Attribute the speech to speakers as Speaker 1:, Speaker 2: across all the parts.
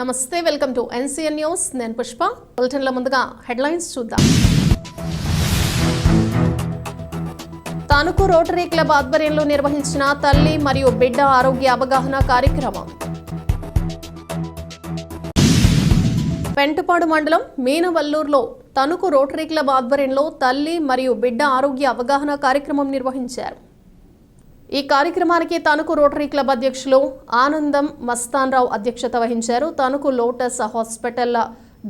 Speaker 1: నమస్తే welcome to NCN news. నేను పుష్ప. బులెటిన్ల ముందుగా హెడ్లైన్స్ చూద్దాం. తణుకు రోటరీ క్లబ్ ఆధ్వర్యంలో నిర్వహించిన తల్లి మరియు బిడ్డ ఆరోగ్య అవగాహన కార్యక్రమం. పెంటపాడు మండలం మీనవల్లూరులో తణుకు రోటరీ క్లబ్ ఆధ్వర్యంలో తల్లి మరియు బిడ్డ ఆరోగ్య అవగాహన కార్యక్రమం నిర్వహించారు. ఈ కార్యక్రమానికి తణుకు రోటరీ క్లబ్ అధ్యక్షులు ఆనందం మస్తాన్రావు అధ్యక్షత వహించారు. Tanuku Lotus hospital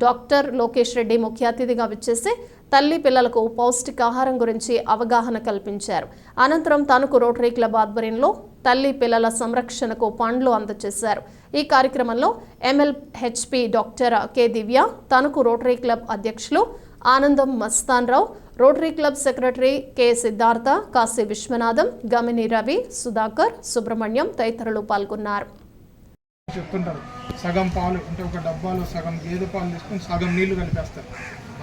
Speaker 1: doctor Lokesh Reddy ముఖ్య అతిథిగా విచ్చేసి తల్లి పిల్లలకు పౌష్టికాహారం గురించి అవగాహన కల్పించారు. అనంతరం తణుకు రోటరీ క్లబ్ ఆధ్వర్యంలో తల్లి పిల్లల సంరక్షణకు పండ్లు అందజేశారు ఈ కార్యక్రమంలో MLHP doctor K Divya Tanuku Rotary club అధ్యక్షులు Anandam Mastan Rao Rotary club secretary K. Siddhartha Kashi Viswanatham Gamini Ravi Sudhakar Subrahmanyam తదితరులు పాల్గొన్నారు.
Speaker 2: చెప్తుంటారు సగం పాలు అంటే ఒక డబ్బాలో సగం గేదె పాలు తీసుకొని సగం నీళ్ళు కలిపేస్తారు.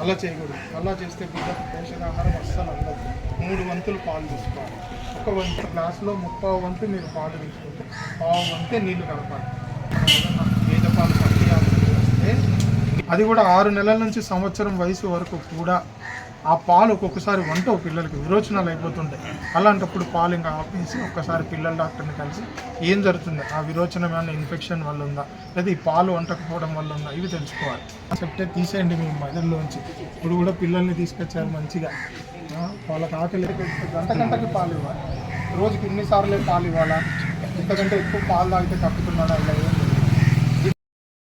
Speaker 2: అలా చేయకూడదు. అలా చేస్తే బిడ్డ పోషకాహారం అస్సలు అందదు. మూడు వంతులు పాలు తీసుకోవాలి. ఒక వంతు గ్లాసులో ముప్పావు వంతు మీరు పాలు తీసుకుంటే పావు వంతే నీళ్ళు కలపాలి ఏదన్నా గేదె పాలు పట్టియాల్సి వస్తే అది కూడా ఆరు నెలల నుంచి సంవత్సరం వయసు వరకు కూడా ఆ పాలు ఒక్కొక్కసారి వంట పిల్లలకి విరోచనాలు అయిపోతుంటాయి. అలాంటప్పుడు పాలు ఇంకా ఆపేసి ఒక్కసారి పిల్లల డాక్టర్ని కలిసి ఏం జరుగుతుంది? ఆ విరోచనం ఏమైనా ఇన్ఫెక్షన్ వల్ల ఉందా? లేదా ఈ పాలు వంటకపోవడం వల్ల ఉందా? ఇవి తెలుసుకోవాలి. చెప్తే తీసేయండి మీ మదర్లోంచి. ఇప్పుడు కూడా పిల్లల్ని తీసుకొచ్చారు మంచిగా. వాళ్ళకి ఆకలి గంట గంటకి పాలు ఇవ్వాలి. రోజుకి ఎన్నిసార్లు పాలు ఇవ్వాలా? ఇంతకంటే ఎక్కువ పాలు తాగితే తప్పుతున్నాడా ఇలా